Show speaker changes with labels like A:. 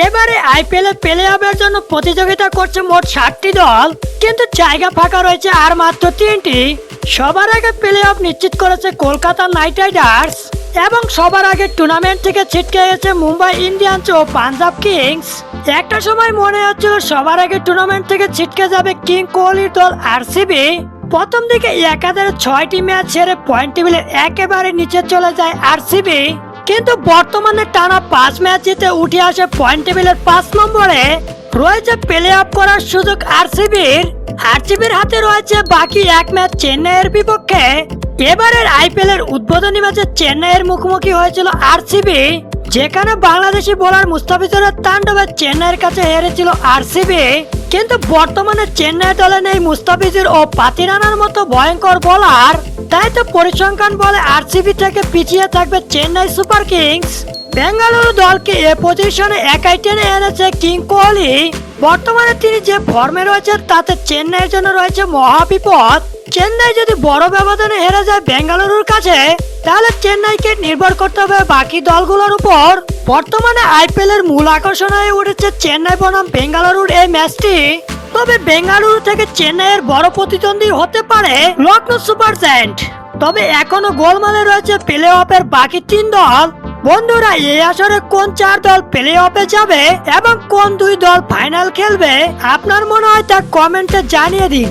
A: এবারে IPL play অফের জন্য প্রতিযোগিতা করছে মোট সাতটি দল, কিন্তু জায়গা ফাঁকা রয়েছে আর মাত্র তিনটি। সবার আগে প্লে অফ নিশ্চিত করেছে কলকাতা নাইট রাইডার্স এবং সবার আগে টুর্নামেন্ট থেকে ছিটকে গেছে মুম্বাই ইন্ডিয়ান্স ও পাঞ্জাব কিংস। একটা সময় মনে হচ্ছিল সবার আগে টুর্নামেন্ট থেকে ছিটকে যাবে কিং কোহলির দল আরসিবি প্রথম দিকে একাধারে ছয়টি ম্যাচ ছেড়ে পয়েন্ট টেবিলের একেবারে নিচে চলে যায় আরসিবি কিন্তু বর্তমানে টানা পাঁচ ম্যাচ জিতে উঠে আসে পয়েন্ট টেবিলের পাঁচ নম্বরে। রয়েছে প্লে অফ করার সুযোগ আরসিবির। আরসিবির হাতে রয়েছে বাকি এক ম্যাচ চেন্নাইয়ের বিপক্ষে। এবারের আইপিএল এর উদ্বোধনী ম্যাচে চেন্নাইয়ের মুখোমুখি হয়েছিল আরসিবি। যেখানে বাংলাদেশি বোলার মুস্তাফিজুরের তাণ্ডবে চেন্নাইয়ের কাছে হেরেছিল আরসিবি। কিন্তু বর্তমানে চেন্নাই দলে নেই মুস্তাফিজুর ও পাতিরানার মতো ভয়ঙ্কর বোলার তাই তো পরিসংখ্যান বলে আরসিবি থেকে পিছিয়ে থাকবে চেন্নাই সুপার কিংস। বেঙ্গালুরু দলকে এ পজিশনে একাই টেনে এনেছে কিং কোহলি। বর্তমানে তিনি যে ফর্মে রয়েছেন, তাতে চেন্নাইয়ের জন্য রয়েছে মহাবিপদ চেন্নাই যদি বড় ব্যবধানে হেরে যায় বেঙ্গালুরুর কাছে তাহলে চেন্নাইকে নির্ভর করতে হবে বাকি দলগুলোর উপর। বর্তমানে আইপিএল এর মূল আকর্ষণ হয়ে উঠেছে চেন্নাই বনাম বেঙ্গালুরুর এই ম্যাচটি। তবে বেঙ্গালুরু থেকে চেন্নাইয়ের বড় প্রতিদ্বন্দ্বী হতে পারে লখনৌ সুপার জায়ান্ট। তবে এখনও গোলমালে রয়েছে প্লে অফের বাকি তিন দল। বন্ধুরা, এই আসরে কোন চার দল প্লে অফে যাবে এবং কোন দুই দল ফাইনাল খেলবে, আপনার মনে হয় তা কমেন্টে জানিয়ে দিন।